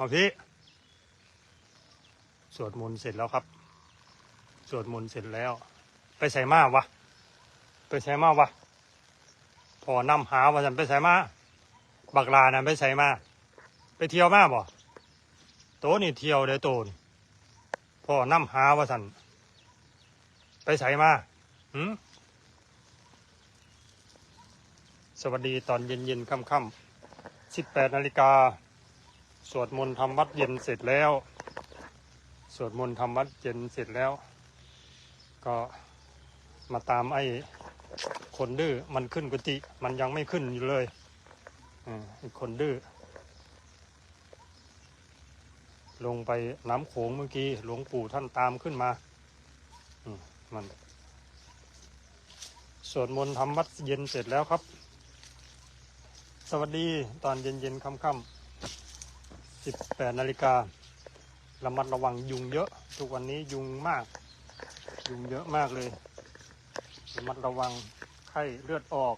มาพี่ สวดมนต์เสร็จแล้วครับ สวดมนต์เสร็จแล้ว ไปใส่มาวะ ไปใส่มาวะ พอนำหาว่าฉันไปใส่มา บักลานะไปใส่มา ไปเที่ยวมาบ่โตนี่เที่ยวเด้โตนพ่อนำหาว่าฉันไปใส่มาหืมสวัสดีตอนเย็นเย็นๆค่ำค่ำๆสิบแปดนาฬิกา สวดมนต์ทำวัดเย็นเสร็จแล้ว สวดมนต์ทำวัดเย็นเสร็จแล้ว ก็มาตามไอ้คนดื้อมันขึ้นกุฏิมันยังไม่ขึ้นอยู่เลยอืมไอ้คนดื้อลงไปน้ำโขงเมื่อกี้หลวงปู่ท่านตามขึ้นมาอืมมันสวดมนต์ทำวัดเย็นเสร็จแล้วครับ สวัสดีตอนเย็นเย็นๆค่ำ ๆสิบแปดนาฬิการะมัดระวังยุงเยอะ ทุกวันนี้ยุงมาก ยุงเยอะมากเลย ระมัดระวังไข้เลือดออก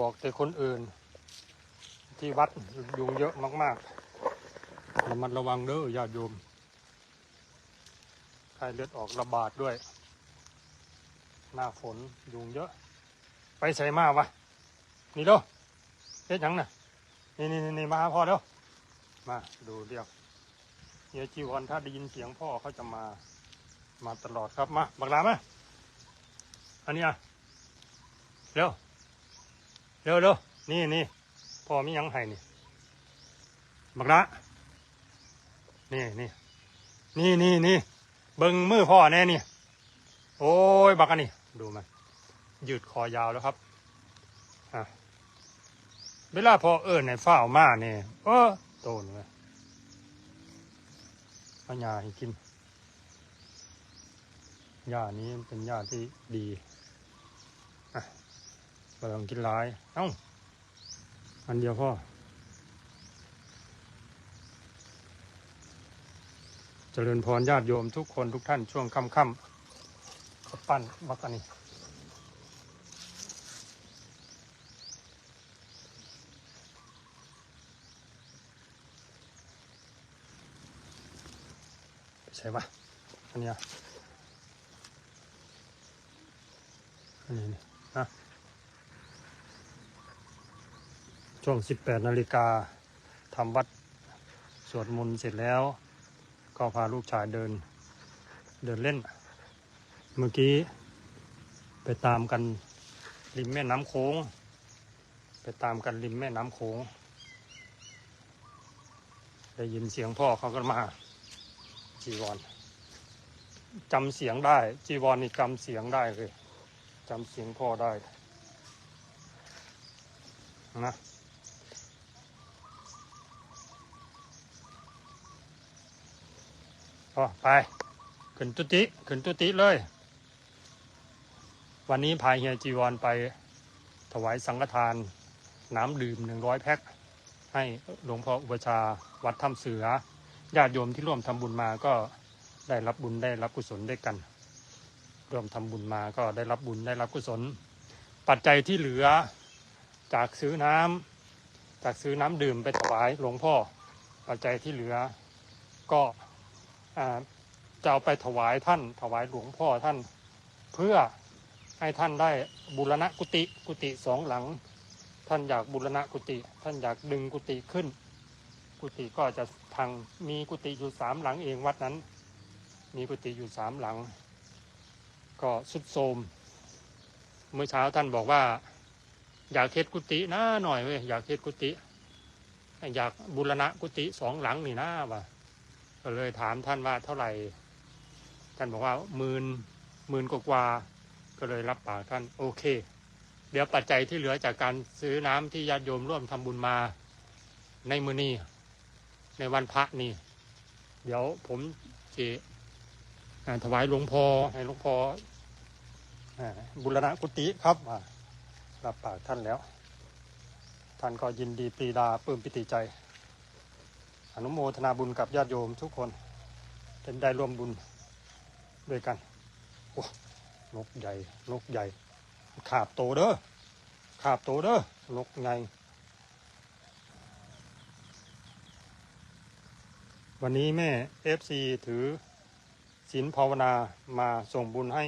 บอกแต่คนอื่น ที่วัดยุงเยอะมากๆระมัดระวังเด้อญาติโยมไข้เลือดออกระบาดด้วย หน้าฝนยุงเยอะ ไปใส่มาวะนี่เด้อเฮ็ดยังน่ะ นี่นี่นี่มาหาพ่อเด้อมาดูเดียวเฮียจีวรถ้าได้ยินเสียงพ่อเขาจะมา มาตลอดครับมาบักลามาอันนี้อะเร็วเร็วเร็วนี่นี่พ่อมียังให้นี่บักละนี่นี่นี่นี่นี่เบิ่งมือพ่อแน่นี่โอ้ยบักอันนี่ดูมันยืดคอยาวแล้วครับอะ เวลาพอเอิญในฝ้าวมาเนี่ยเออโตนเลยเอาหญ้าให้กินหญ้านี้เป็นหญ้าที่ดีอะเราต้องกินหลาย เอ้า อันเดียวพ่อ เจริญพรญาติโยมทุกคนทุกท่านช่วงค่ำๆก็ปั้นบักอันนี้ ใช่ปะอันนี้อันนี้นี่นะช่วงสิบแปดนาฬิกาทำวัดสวดมนต์เสร็จแล้ว ก็พาลูกชายเดิน เดินเล่น เมื่อกี้ไปตามกันริมแม่น้ำโขงไปตามกันริมแม่น้ำโขงได้ยินเสียงพ่อเขาก็มา จีวรจำเสียงได้ จีวรนี่จำเสียงได้เลยจำเสียงพ่อได้นะพอไป ขึ้นตุติขึ้นตุติเลย วันนี้พายเฮียจีวรไปถวายสังฆทาน น้ำดื่มหนึ่งร้อยแพ็คให้หลวงพ่ออุปชาวัดถ้ำเสือ ญาติโยมที่ร่วมทำบุญมาก็ได้รับบุญได้รับกุศลด้วยกัน ร่วมทำบุญมาก็ได้รับบุญได้รับกุศล ปัจจัยที่เหลือจากซื้อน้ำจากซื้อน้ำดื่มไปถวายหลวงพ่อ ปัจจัยที่เหลือก็อจะเอาไปถวายท่านถวายหลวงพ่อท่านเพื่อให้ท่านได้บูรณะกุฏิกุฏิสองหลัง ท่านอยากบูรณะกุฏิท่านอยากดึงกุฏิขึ้น กุฏิก็จะ พังมีกุฏิอยู่สามหลังเองวัดนั้น มีกุฏิอยู่สามหลัง ก็สุดโทมเมื่อเช้าท่านบอกว่า อยากเฮ็ดกุฏินะหน่อยเว้ยอยากเฮ็ดกุฏิอยากบูรณะกุฏิสองหลังนี่นะว่ะก็เลยถามท่านว่าเท่าไหร่ ท่านบอกว่าหมื่นหมื่นกว่าๆก็เลยรับปากท่านโอเค เดี๋ยวปัจจัยที่เหลือจากการซื้อน้ำที่ญาติโยมร่วมทำบุญมาในมือนี้ ในวันพระนี่ เดี๋ยวผมจะถวายหลวงพ่อให้หลวงพ่ออ่าบุรณะกุฏิครับรับปากท่านแล้ว ท่านก็ยินดีปรีดาปลื้มปิติใจ อนุโมทนาบุญกับญาติโยมทุกคนเป็นได้ร่วมบุญด้วยกันโอ้นกใหญ่นกใหญ่ ขาบโตเด้อขาบโตเด้อนกไง วันนี้แม่เอฟซีถือศีลภาวนามาส่งบุญให้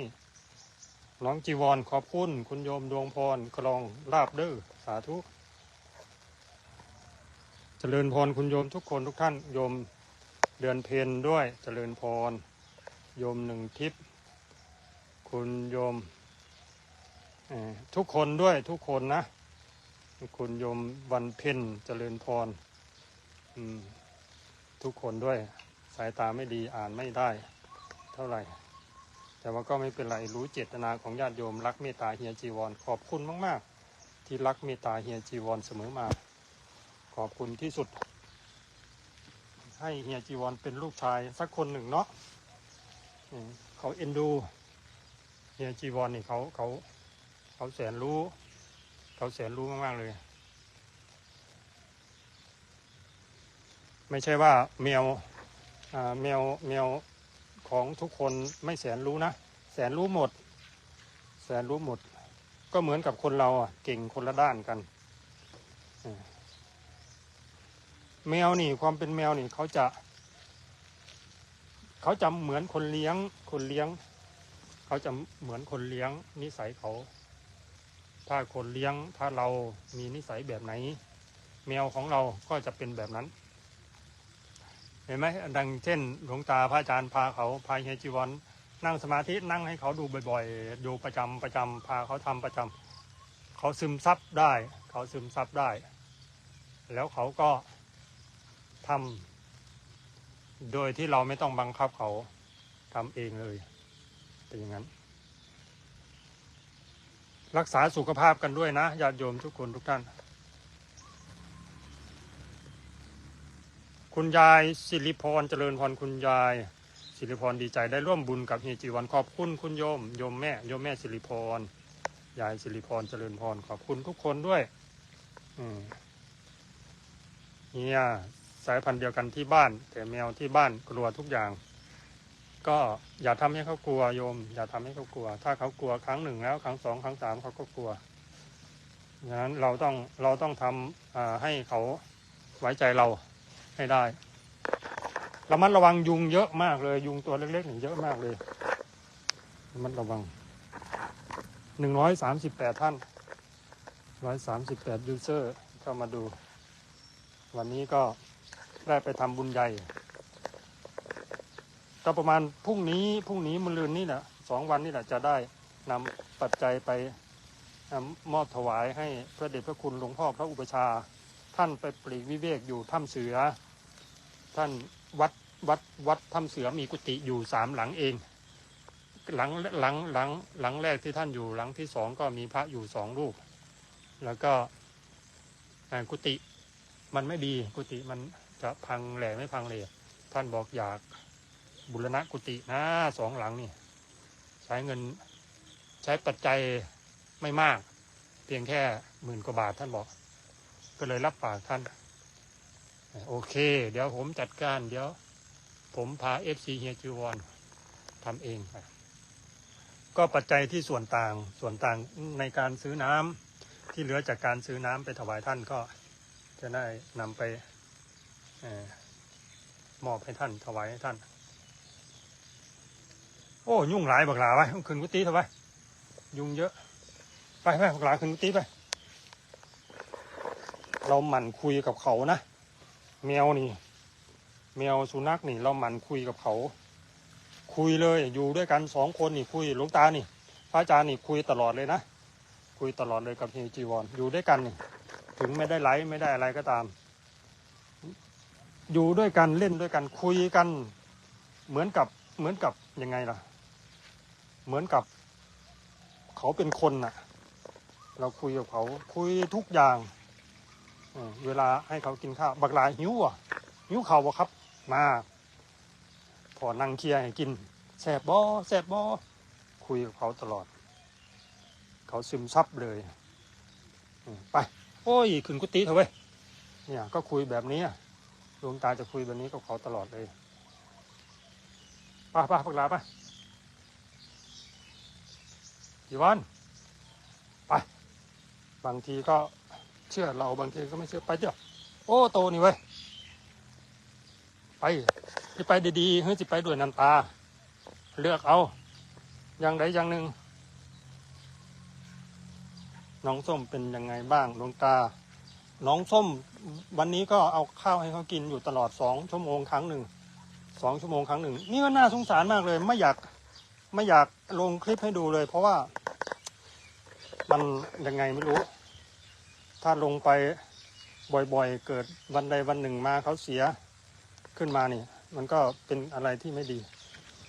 น้องจีวรขอบคุณ คุณโยมดวงพรคลองลาบเด้อสาธุเจริญพรคุณโยมทุกคนทุกท่านโยมเดือนเพนด้วยเจริญพรโยมหนึ่งทิพย์คุณโยมทุกคนด้วยทุกคนนะ คุณโยมวันเพ็ญเจริญพรอืม ทุกคนด้วย สายตาไม่ดีอ่านไม่ได้ เท่าไหร่ แต่ว่าก็ไม่เป็นไรรู้เจตนาของญาติโยม รักเมตตาเฮียจีวร ขอบคุณมาก ๆ ที่รักเมตตาเฮียจีวรเสมอมา ขอบคุณที่สุด ให้เฮียจีวรเป็นลูกชายสักคนหนึ่งเนาะเขาเอ็นดูเฮียจีวรนี่เขาเขาเขาแสนรู้ เขาแสนรู้มาก ๆ เลย ไม่ใช่ว่าแมวแมวแมวของทุกคนไม่แสนรู้นะ แสนรู้หมด แสนรู้หมด ก็เหมือนกับคนเราอะเก่งคนละด้านกัน แมวนี่ความเป็นแมวนี่เขาจะเขาจะเหมือนคนเลี้ยงคนเลี้ยง เขาจะเหมือนคนเลี้ยงนิสัยเขา ถ้าคนเลี้ยงถ้าเรามีนิสัยแบบไหน แมวของเราก็จะเป็นแบบนั้น เห็นไหมดังเช่น หลวงตาพระอาจารย์พาเขาพาเฮจีวรนั่งสมาธินั่งให้เขาดูบ่อยๆดูประจำประจำพาเขาทำประจำเขาซึมซับได้ เขาซึมซับได้ แล้วเขาก็ทำโดยที่เราไม่ต้องบังคับเขาทำเองเลยเป็นอย่างนั้น รักษาสุขภาพกันด้วยนะญาติโยมทุกคนทุกท่าน คุณยายสิริพรเจริญพรคุณยาย สิริพรดีใจได้ร่วมบุญกับเฮียจีวันขอบคุณคุณโยมโยมแม่โยมแม่สิริพรยายสิริพรเจริญพรขอบคุณทุกคนด้วยเฮียสายพันธุ์เดียวกันที่บ้าน แต่แมวที่บ้านกลัวทุกอย่าง ก็อย่าทำให้เขากลัวโยม อย่าทำให้เขากลัว ถ้าเขากลัวครั้งหนึ่งแล้ว ครั้งสองครั้งสามเขาก็กลัวดังนั้นเราต้องเราต้องทำอ่าให้เขาไว้ใจเรา ให้ได้ระมัดระวังยุงเยอะมากเลย ยุงตัวเล็กๆนี่งเยอะมากเลยระมัดระวังหนึ่งร้อยสามสิบแปดท่านร้อยสามสิบแปดยูเซอร์เข้ามาดู วันนี้ก็ได้ไปทำบุญใหญ่ ก็ประมาณพรุ่งนี้พรุ่งนี้มะรืนนี่แหละสองวันนี่แหละจะได้นำปัจจัยไปมอบถวายให้พระเดชพระคุณหลวงพ่อพระอุปชา ท่านไปปลีกวิเวกอยู่ถ้ำเสือ ท่านวัดวัดวัดถ้ำเสือมีกุฏิอยู่สามหลังเอง หลังหลังหลังหลังแรกที่ท่านอยู่หลังที่สองก็มีพระอยู่สองรูป แล้วก็กุฏิมันไม่ดีกุฏิมันจะพังแหล่ไม่พังเลยท่านบอกอยากบุรณะกุฏินะสองหลังนี่ ใช้เงินใช้ปัจจัยไม่มาก เพียงแค่หมื่นกว่าบาทท่านบอก ก็เลยรับปากท่าน โอเค เดี๋ยวผมจัดการ เดี๋ยว ผมพาเอฟซีเฮียจูวอนทำเองก็ปัจจัยที่ส่วนต่างส่วนต่างในการซื้อน้ำที่เหลือจากการซื้อน้ำไปถวายท่านก็จะได้นำไปออมอบให้ท่านถวายให้ท่าน โอ้ยุ่งหลายบักหลาไปขึ้นกุฏิเถอะไปยุงเยอะ ไปไปบักหลาขึ้นกุฏิไป เราหมั่นคุยกับเขานะแมวนี่ แมวสุนัขนี่ เราหมั่นคุยกับเขา คุยเลยอยู่ด้วยกันสองคนนี่คุยหลวงตานี่ พระอาจารย์นี่คุยตลอดเลยนะคุยตลอดเลยกับเฮียจีวรอยู่ด้วยกันนี่ ถึงไม่ได้ไลฟ์ไม่ได้อะไรก็ตาม อยู่ด้วยกันเล่นด้วยกันคุยกัน เหมือนกับเหมือนกับยังไงล่ะ เหมือนกับเขาเป็นคนน่ะ เราคุยกับเขาคุยทุกอย่าง เวลาให้เขากินข้าว บักหลาหิวอะหิวเขาวบ่ครับ มาพอนั่งเคลียร์ให้กินแสบบอแสบบอคุยกับเขาตลอด เขาซึมซับเลยไป โอ้ยขึ้นกุฏิเถอะเว้ยเนี่ยก็คุยแบบนี้ดวงตาจะคุยแบบนี้กับเขาตลอดเลยไป้าป้าพักลาไปกี่วันไปบางทีก็ เชื่อเราบางทีก็ไม่เชื่อไปเถอะโอ้โตนี่เว้ยไปไปที่ไปดีๆเฮ้ยสิไปด้วยน้ำตา เลือกเอา อย่างใดอย่างหนึ่งน้องส้มเป็นยังไงบ้างหลวงตา น้องส้มวันนี้ก็เอาข้าวให้เขากินอยู่ตลอดสองชั่วโมงครั้งหนึ่งสองชั่วโมงครั้งหนึ่งนี่ก็น่าสงสารมากเลย ไม่อยากไม่อยากลงคลิปให้ดูเลย เพราะว่า มันยังไงไม่รู้ ถ้าลงไปบ่อยๆ เกิดวันใดวันหนึ่งมาเขาเสียขึ้นมานี่ มันก็เป็นอะไรที่ไม่ดี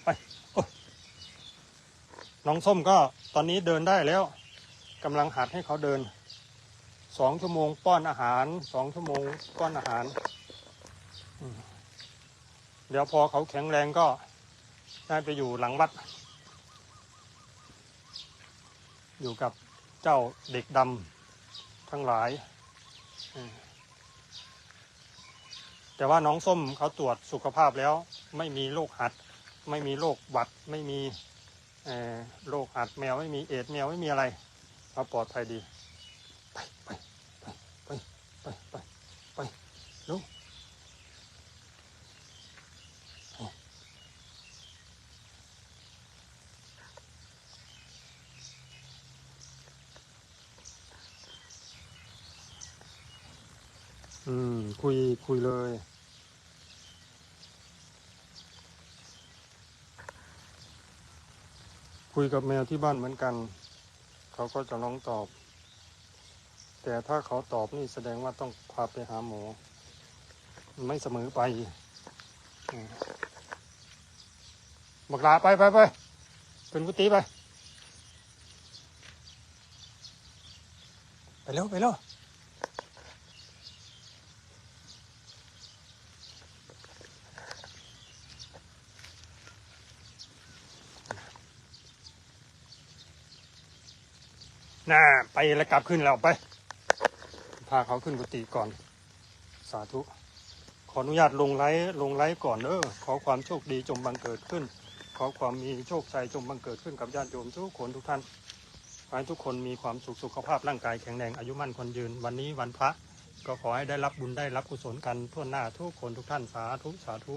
ไปโอ้น้องส้มก็ตอนนี้เดินได้แล้วกำลังหัดให้เขาเดินสองชั่วโมงป้อนอาหารสองชั่วโมงป้อนอาหาร เดี๋ยวพอเขาแข็งแรงก็ได้ไปอยู่หลังวัด อยู่กับเจ้าเด็กดำ ทั้งหลาย แต่ว่าน้องส้มเขาตรวจสุขภาพแล้ว ไม่มีโรคหัด ไม่มีโรคหวัด ไม่มีโรคหัดแมวไม่มีเอดส์แมวไม่มีอะไรเขาปลอดภัยดี ไปไปไปไปไปไปลุก อืม คุยคุยเลย คุยกับแมวที่บ้านเหมือนกัน เขาก็จะร้องตอบ แต่ถ้าเขาตอบนี่แสดงว่าต้องพาไปหาหมอไม่เสมอไปบักลาไปไปไปเป็นกุฏิไป ไปเร็วไปเร็ว น่าไปแล้วกลับขึ้นแล้วไป พาเขาขึ้นกุฏิก่อน สาธุ ขออนุญาตลงไลฟ์ลงไลฟ์ก่อนเด้อขอความโชคดีจงบังเกิดขึ้น ขอความมีโชคชัยจงบังเกิดขึ้นกับญาติโยมทุกคนทุกท่านขอให้ทุกคนมีความสุขสุขภาพร่างกายแข็งแรงอายุมั่นคนยืน วันนี้วันพระ ก็ขอให้ได้รับบุญได้รับกุศลกันทั่วหน้าทุกคนทุกท่านสาธุสาธุ